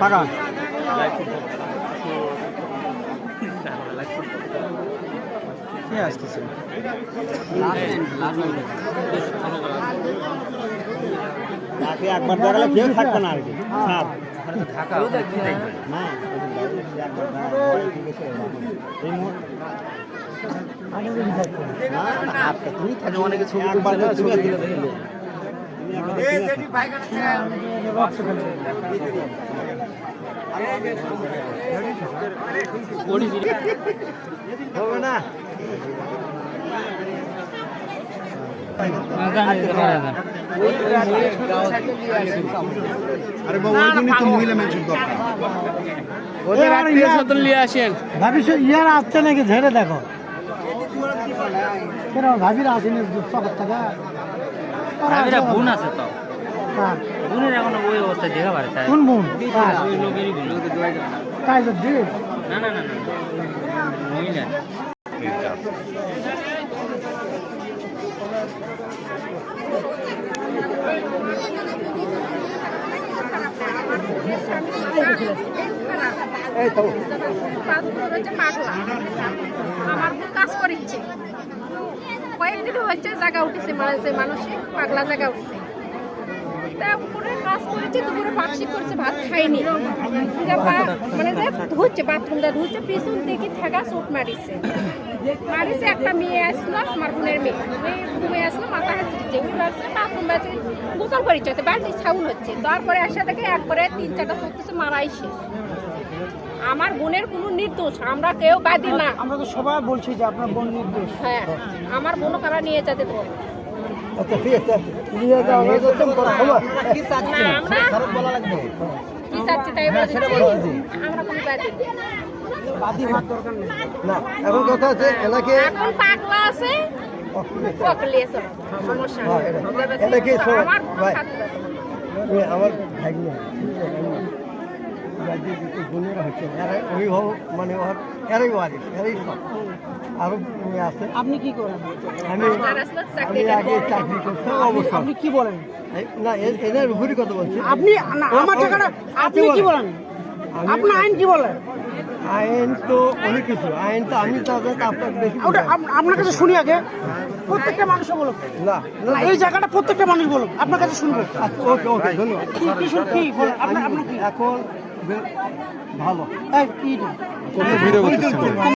ফাঁকা কে আসতেছে। তাকে একবার দেখালে কেউ থাকবে না আর কি। সাপ না এই মুহূর্তে অনেকে হবে না আরে বাবা ওই জন্যই তো মহিলা মানুষের দরকার ওদের ইয়ার আসছে নাকি ঝেড়ে দেখো কেন আসেনি চকর থেকে ভাবিরা বোন আছে তো? বোনের এখন ওই অবস্থা দেখা পারে কোন বোন? তো না না না মহিলা আমার কাজ করিচ্ছে। কয়েকদিন হচ্ছে জায়গা উঠেছে মানুষে পাগলা জায়গা উঠছে। তা উপরে কাজ করেছে দুপুরে পাকশি করছে ভাত খাইনি মানে যে ধুচ্ছে বাথরুমটা ধুচ্ছে পিছন থেকে থাকা চোট মারিছে। মারিছে একটা মেয়ে আসলো আমার বোনের মেয়ে। ওই রুমে আসলো মাথা হাসিচ্ছে ওই ভাবছে বাথরুম বাজে গোসল করিচ্ছে তো বাড়িতে হচ্ছে। তারপরে আসা থেকে একবারে তিন চারটা চলতেছে মারাই শেষ আমার বোনের কোনো নির্দোষ আমরা কেউ বাদি না। আমরা তো সবাই বলছি যে আপনার বোন নির্দোষ। হ্যাঁ আমার বোনও তারা নিয়ে যেতে দেবো আচ্ছা ঠিক আছে। নিয়ে যাও এই তো তোমরা খবর কি আমরা খারাপ বলা লাগবে। কি চাচ্ছি তাই। বলছি। আমরা কোনো বাদি। বাদি হওয়ার দরকার নেই। না এখন কথা আছে এলাকে এখন পাগলা আছে। হ্যাঁ, নেই। এটা- এটা কি শোনো, আমার বোন রাজ্যে দুটো বোনেরা হচ্ছে এরা অভিভাবক মানে ওর এরাই ওয়ারিস এরাই সব আরও আছে আপনি কি করেন আমি আমি আগে চাকরি করতাম অবশ্য আপনি কি বলেন? এই- না এদের উপরই কথা বলছি। আপনি আমার টাকাটা আপনি কি বলেন? আপনার আইন কি বলে? আইন তো অনেক কিছু। আইন তো আমি আপনার কাছে শুনি আগে। প্রত্যেকটা মানুষও বলুক। না না, এই জায়গাটা প্রত্যেকটা মানুষ বলুক। আপনার কাছে শুনব। আচ্ছা, ওকে ওকে ধন্যবাদ। কি কি শুন আপনার কি? এখন ভালো। এই, কি